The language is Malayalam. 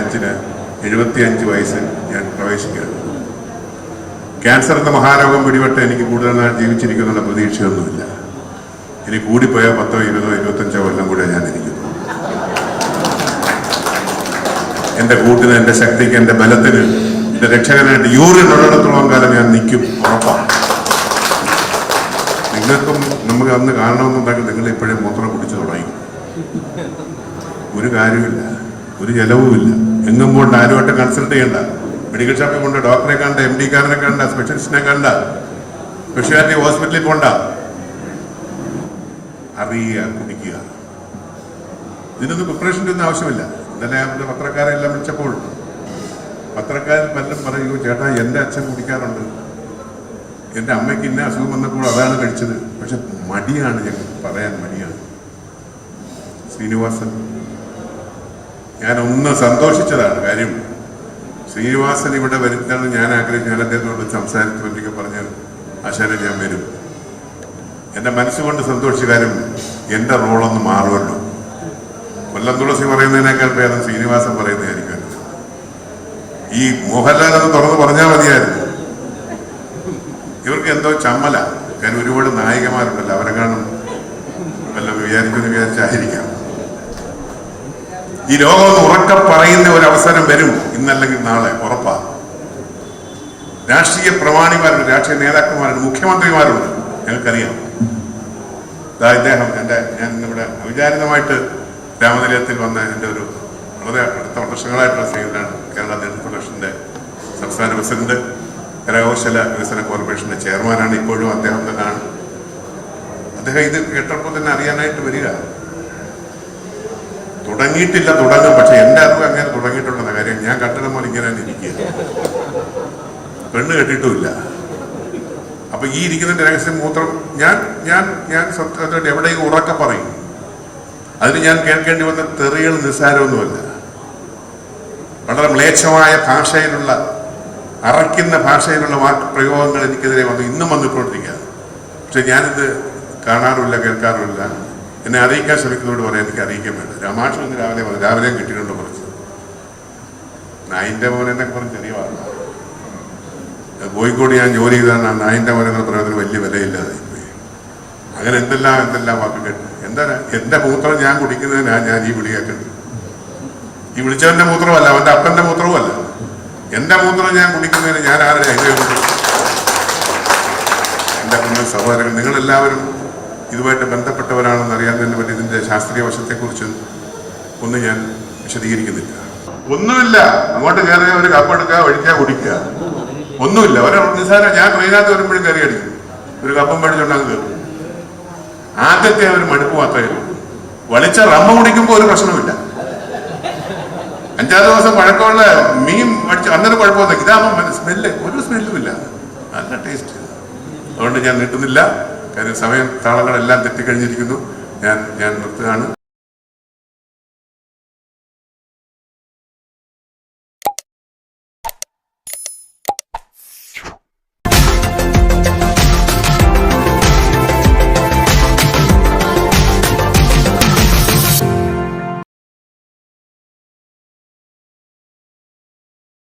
അഞ്ചിന് എഴുപത്തി അഞ്ച് വയസ്സിൽ ഞാൻ പ്രവേശിക്കുകയാണ് ക്യാൻസർ എന്ന മഹാരോഗം പിടിപെട്ട് എനിക്ക് കൂടുതൽ നാൾ ജീവിച്ചിരിക്കുന്നുള്ള പ്രതീക്ഷയൊന്നുമില്ല. ഇനി കൂടിപ്പോയാൽ പത്തോ ഇരുപതോ ഇരുപത്തഞ്ചോ കൊല്ലം കൂടെ ഞാൻ ഇരിക്കുന്നു എന്റെ കൂട്ടിന് എന്റെ ശക്തിക്ക് എന്റെ ബലത്തിന് എന്റെ രക്ഷകനായിട്ട് യൂറിൻ ഉള്ളിടത്തോളം കാലം ഞാൻ നിൽക്കും ഉറപ്പാണ്. നിങ്ങൾക്കും നമുക്ക് അന്ന് കാണണമെന്നുണ്ടെങ്കിൽ നിങ്ങൾ ഇപ്പോഴും മൂത്രം കുടിച്ചു തുടങ്ങി. ഒരു കാര്യമില്ല ഒരു ചെലവുമില്ല എങ്ങും പോകണ്ട ആരുമായിട്ട് കൺസൾട്ട് ചെയ്യണ്ട. മെഡിക്കൽ ഷോപ്പിൽ കൊണ്ട് ഡോക്ടറെ കണ്ട എം ഡി കാരനെ കണ്ട സ്പെഷ്യലിസ്റ്റിനെ കണ്ട സ്പെഷ്യാലിറ്റി ഹോസ്പിറ്റലിൽ പോണ്ട. അറിയുക കുടിക്കുക. ഇതിനൊന്നും പ്രിപ്പറേഷന്റെ ഒന്നും ആവശ്യമില്ല. ഇന്നലെ ഞാൻ പത്രക്കാരെ എല്ലാം വിളിച്ചപ്പോൾ പത്രക്കാരിൽ പലരും പറയൂ ചേട്ടാ എന്റെ അച്ഛൻ കുടിക്കാറുണ്ട്. എന്റെ അമ്മയ്ക്ക് ഇന്ന അസുഖം വന്നപ്പോൾ അതാണ് കഴിച്ചത്. പക്ഷെ മടിയാണ് ഞങ്ങൾക്ക് പറയാൻ മടിയാണ്. ശ്രീനിവാസൻ ഞാൻ ഒന്ന് സന്തോഷിച്ചതാണ് കാര്യം. ശ്രീനിവാസൻ ഇവിടെ വരുന്നതാണ് ഞാൻ ആഗ്രഹിച്ചു ഞാൻ അദ്ദേഹത്തോട് സംസാരിച്ചു എന്നൊക്കെ പറഞ്ഞ് ആശാന ഞാൻ വരും. എന്റെ മനസ്സുകൊണ്ട് സന്തോഷിച്ച കാര്യം എന്റെ റോളൊന്ന് മാറുമല്ലോ. കൊല്ലം തുളസി പറയുന്നതിനേക്കാൾ ഭേദം ശ്രീനിവാസൻ പറയുന്നതായിരിക്കും ഈ മോഹൻലാൽ അത് തുറന്ന് പറഞ്ഞാൽ മതിയായിരുന്നു. ഇവർക്ക് എന്തോ ചമ്മല. കാര്യം ഒരുപാട് നായികമാരുണ്ടല്ലോ. അവരെ കാണും. വല്ല വിചാരിക്കുന്നു വിചാരിച്ചായിരിക്കാം. ഈ ലോകം ഉറക്കെ പറയുന്ന ഒരു അവസരം വരും ഇന്നല്ലെങ്കിൽ നാളെ ഉറപ്പാ. രാഷ്ട്രീയ പ്രമാണിമാരുണ്ട് രാഷ്ട്രീയ നേതാക്കന്മാരുണ്ട് മുഖ്യമന്ത്രിമാരുണ്ട് ഞങ്ങൾക്കറിയാം. ഇതാ ഇദ്ദേഹം എന്റെ ഞാൻ ഇവിടെ അവിചാരിതമായിട്ട് രാമനിലയത്തിൽ വന്ന എന്റെ ഒരു വളരെ അടുത്ത വർഷങ്ങളായിട്ടുള്ള സ്നേഹിതനാണ് കേരള ദളിത് ഫെഡറേഷന്റെ സംസ്ഥാന പ്രസിഡന്റ് കരകൗശല വികസന കോർപ്പറേഷന്റെ ചെയർമാനാണ് ഇപ്പോഴും അദ്ദേഹം തന്നെയാണ്. അദ്ദേഹം ഇത് കേട്ടപ്പോൾ തന്നെ അറിയാനായിട്ട് വരിക. തുടങ്ങിയിട്ടില്ല തുടങ്ങും. പക്ഷെ എന്റെ അറിവ് അങ്ങനെ തുടങ്ങിയിട്ടുണ്ടെന്ന കാര്യം ഞാൻ കണ്ടിടം പോലെ ഇങ്ങനെ ഇരിക്കുക പെണ്ണ് കെട്ടിയിട്ടുമില്ല അപ്പൊ ഈ ഇരിക്കുന്നതിന്റെ രഹസ്യം മൂത്രം ഞാൻ ഞാൻ ഞാൻ സത്യമായിട്ട് എവിടെയും ഉറക്കെ പറയും? അതിന് ഞാൻ കേൾക്കേണ്ടി വന്ന തെറികൾ നിസ്സാരമൊന്നുമല്ല. വളരെ മ്ലേച്ഛമായ ഭാഷയിലുള്ള അറയ്ക്കുന്ന ഭാഷയിലുള്ള വാക്ക് പ്രയോഗങ്ങൾ എനിക്കെതിരെ വന്നു. ഇന്നും വന്നിട്ടുകൊണ്ടിരിക്കുക പക്ഷെ ഞാനിത് കാണാറുമില്ല കേൾക്കാറില്ല എന്നെ അറിയിക്കാൻ ശ്രമിക്കുന്നതോട് പറയാൻ എനിക്ക് അറിയിക്കാൻ വേണ്ട രാമാക്ഷൻ ഇന്ന് രാവിലെ വന്നു രാവിലെയും കിട്ടിയിട്ടുണ്ട് കുറച്ച്. നായിന്റെ മോൻ കുറച്ച് ചെറിയ കോഴിക്കോട് ഞാൻ ജോലി ചെയ്താണ് നായിന്റെ മോൻ എന്ന വലിയ വിലയില്ലാതെ അങ്ങനെ എന്തെല്ലാം എന്തെല്ലാം വാക്ക് കേട്ടു. എന്താ എന്റെ മൂത്രം ഞാൻ കുടിക്കുന്നതിനാ ഞാൻ ഈ വിളി കേൾക്കുന്നത് ഈ വിളിച്ചവന്റെ മൂത്രമല്ല അവന്റെ അപ്പന്റെ മൂത്രവുമല്ല. എന്റെ മൂത്രം ഞാൻ കുടിക്കുന്നതിന് ഞാൻ ആരുടെ എന്റെ സഹോദരൻ സഹോദരങ്ങൾ നിങ്ങളെല്ലാവരും ഇതുമായിട്ട് ബന്ധപ്പെട്ടവരാണെന്ന് അറിയാൻ തന്നെ പറ്റി ഇതിന്റെ ശാസ്ത്രീയ വശത്തെക്കുറിച്ച് ഒന്നും ഞാൻ വിശദീകരിക്കുന്നില്ല. ഒന്നുമില്ല. അങ്ങോട്ട് കയറി ഒരു കപ്പെടുക്കുക ഒഴിക്കുക കുടിക്കുക ഒന്നുമില്ല. ഒരു നിസ്സാര ഞാൻ ട്രെയിനകത്ത് വരുമ്പോഴും കയറി അടിക്കും. ഒരു കപ്പം മേടിച്ചുണ്ടാകും കയറും. ആദ്യത്തെ ഒരു മടുപ്പ് മാത്രമേ വളിച്ച റമ്മ കുടിക്കുമ്പോൾ ഒരു പ്രശ്നമില്ല അഞ്ചാറ് ദിവസം പഴക്കമുള്ള മീൻ മേടിച്ച് അന്നേരം കുഴപ്പമൊന്നും ഇതാകുമ്പോൾ സ്മെല്ല് ഒരു സ്മെല്ലും ഇല്ല നല്ല ടേസ്റ്റ് അതുകൊണ്ട് ഞാൻ നീട്ടുന്നില്ല. കാര്യം സമയം താളങ്ങളെല്ലാം തെറ്റിക്കഴിഞ്ഞിരിക്കുന്നു. ഞാൻ ഞാൻ നിർത്തുകയാണ്.